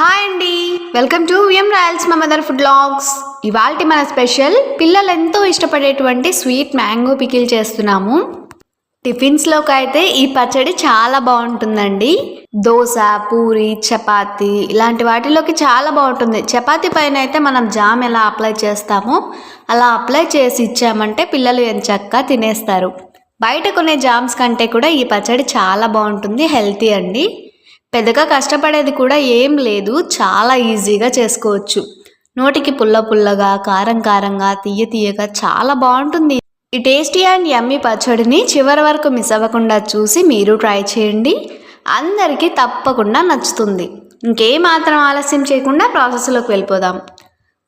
Hi అండి. Welcome to VM Royals మా mother food logs. ఇవాళ మన స్పెషల్ పిల్లలు ఎంతో ఇష్టపడేటువంటి స్వీట్ మ్యాంగో పికిల్ చేస్తున్నాము. టిఫిన్స్లోకి అయితే ఈ పచ్చడి చాలా బాగుంటుందండి. దోశ పూరి చపాతి ఇలాంటి వాటిలోకి చాలా బాగుంటుంది. చపాతి పైన అయితే మనం జామ్ ఎలా అప్లై చేస్తామో అలా అప్లై చేసి ఇచ్చామంటే పిల్లలు ఎంచక్కా తినేస్తారు. బయట కొనే జామ్స్ కంటే కూడా ఈ పచ్చడి చాలా బాగుంటుంది హెల్తీ అండి. పెద్దగా కష్టపడేది కూడా ఏం లేదు. చాలా ఈజీగా చేసుకోవచ్చు. నోటికి పుల్ల పుల్లగా కారం కారంగా తీయ తీయగా చాలా బాగుంటుంది. ఈ టేస్టీ అండ్ యమ్మీ పచ్చడిని చివరి వరకు మిస్ అవ్వకుండా చూసి మీరు ట్రై చేయండి. అందరికీ తప్పకుండా నచ్చుతుంది. ఇంకేమాత్రం ఆలస్యం చేయకుండా ప్రాసెస్లోకి వెళ్ళిపోదాం.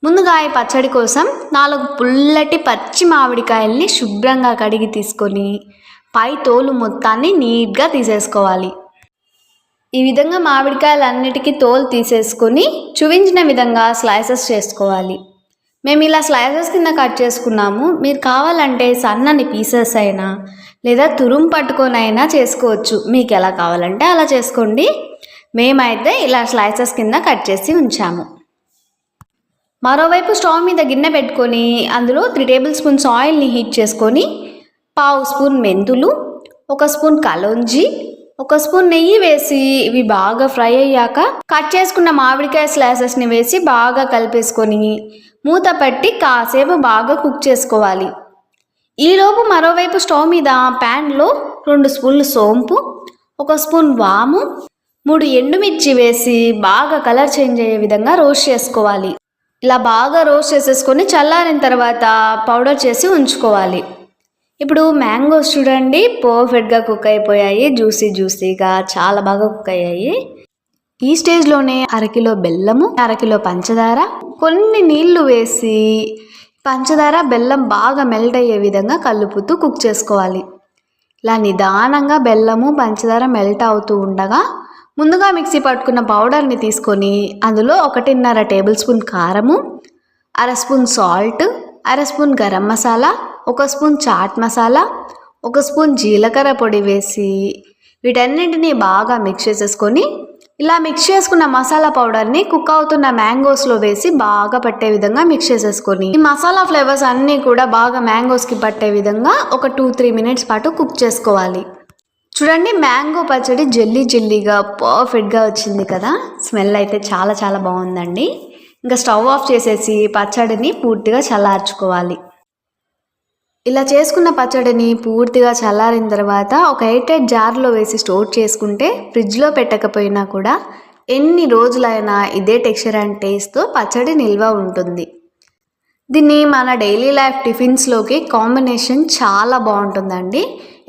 ముందుగా ఈ పచ్చడి కోసం నాలుగు పుల్లటి పచ్చి మామిడికాయల్ని శుభ్రంగా కడిగి తీసుకొని పై తోలు మొత్తాన్ని నీట్గా తీసేసుకోవాలి. ఈ విధంగా మామిడికాయలన్నిటికీ తోలు తీసేసుకొని చూపించిన విధంగా స్లైసెస్ చేసుకోవాలి. మేము ఇలా స్లైసెస్ కింద కట్ చేసుకున్నాము. మీరు కావాలంటే సన్నని పీసెస్ అయినా లేదా తురుము పట్టుకొని అయినా చేసుకోవచ్చు. మీకు ఎలా కావాలంటే అలా చేసుకోండి. మేమైతే ఇలా స్లైసెస్ కింద కట్ చేసి ఉంచాము. మరోవైపు స్టవ్ మీద గిన్నె పెట్టుకొని అందులో త్రీ టేబుల్ స్పూన్స్ ఆయిల్ని హీట్ చేసుకొని పావు స్పూన్ మెంతులు ఒక స్పూన్ కలోంజి ఒక స్పూన్ నెయ్యి వేసి ఇవి బాగా ఫ్రై అయ్యాక కట్ చేసుకున్న మామిడికాయ స్లైసెస్ని వేసి బాగా కలిపేసుకొని మూత పెట్టి కాసేపు బాగా కుక్ చేసుకోవాలి. ఈలోపు మరోవైపు స్టవ్ మీద ప్యాన్లో రెండు స్పూన్లు సోంపు ఒక స్పూన్ వాము మూడు ఎండుమిర్చి వేసి బాగా కలర్ చేంజ్ అయ్యే విధంగా రోస్ట్ చేసుకోవాలి. ఇలా బాగా రోస్ట్ చేసేసుకొని చల్లారిన తర్వాత పౌడర్ చేసి ఉంచుకోవాలి. ఇప్పుడు మ్యాంగోస్ చూడండి పర్ఫెక్ట్గా కుక్ అయిపోయాయి జ్యూసీ జ్యూసీగా చాలా బాగా కుక్ అయ్యాయి. ఈ స్టేజ్లోనే అరకిలో బెల్లము అరకిలో పంచదార కొన్ని నీళ్ళు వేసి పంచదార బెల్లం బాగా మెల్ట్ అయ్యే విధంగా కలుపుతూ కుక్ చేసుకోవాలి. ఇలా నిదానంగా బెల్లము పంచదార మెల్ట్ అవుతూ ఉండగా ముందుగా మిక్సీ పట్టుకున్న పౌడర్ని తీసుకొని అందులో ఒకటిన్నర టేబుల్ స్పూన్ కారము అర స్పూన్ సాల్ట్ అర స్పూన్ గరం మసాలా ఒక స్పూన్ చాట్ మసాలా ఒక స్పూన్ జీలకర్ర పొడి వేసి వీటన్నింటినీ బాగా మిక్స్ చేసేసుకొని ఇలా మిక్స్ చేసుకున్న మసాలా పౌడర్ని కుక్ అవుతున్న మ్యాంగోస్లో వేసి బాగా పట్టే విధంగా మిక్స్ చేసేసుకొని ఈ మసాలా ఫ్లేవర్స్ అన్నీ కూడా బాగా మ్యాంగోస్కి పట్టే విధంగా ఒక టూ త్రీ మినిట్స్ పాటు కుక్ చేసుకోవాలి. చూడండి మ్యాంగో పచ్చడి జెల్లీ జెల్లీగా పర్ఫెక్ట్గా వచ్చింది కదా. స్మెల్ అయితే చాలా చాలా బాగుందండి. ఇంకా స్టవ్ ఆఫ్ చేసేసి పచ్చడిని పూర్తిగా చల్లార్చుకోవాలి. ఇలా చేసుకున్న పచ్చడిని పూర్తిగా చల్లారిన తర్వాత ఒక ఎయిట్ ఎయిట్ జార్లో వేసి స్టోర్ చేసుకుంటే ఫ్రిడ్జ్లో పెట్టకపోయినా కూడా ఎన్ని రోజులైనా ఇదే టెక్స్చర్ అండ్ టేస్ట్తో పచ్చడి నిల్వ ఉంటుంది. దీన్ని మన డైలీ లైఫ్ టిఫిన్స్లోకి కాంబినేషన్ చాలా బాగుంటుందండి.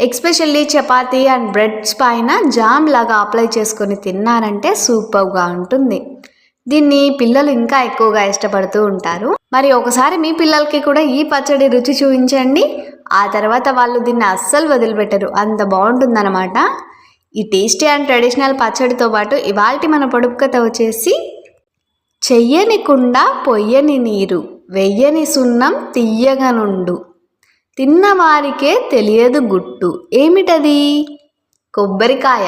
ఎక్స్పెషల్లీ చపాతీ అండ్ బ్రెడ్స్ పైన జామ్ లాగా అప్లై చేసుకొని తిన్నారంటే సూపర్గా ఉంటుంది. దీన్ని పిల్లలు ఇంకా ఎక్కువగా ఇష్టపడుతూ ఉంటారు. మరి ఒకసారి మీ పిల్లలకి కూడా ఈ పచ్చడి రుచి చూపించండి. ఆ తర్వాత వాళ్ళు దీన్ని అస్సలు వదిలిపెట్టరు. అంత బాగుంటుందన్నమాట. ఈ టేస్టీ అండ్ ట్రెడిషనల్ పచ్చడితో పాటు ఇవాల్టి మన పొడుపు కథ వచ్చేసి చెయ్యని కుండ పొయ్యని నీరు వెయ్యని సున్నం తీయగనుండు తిన్నవారికే తెలియదు గుట్టు. ఏమిటది? కొబ్బరికాయ.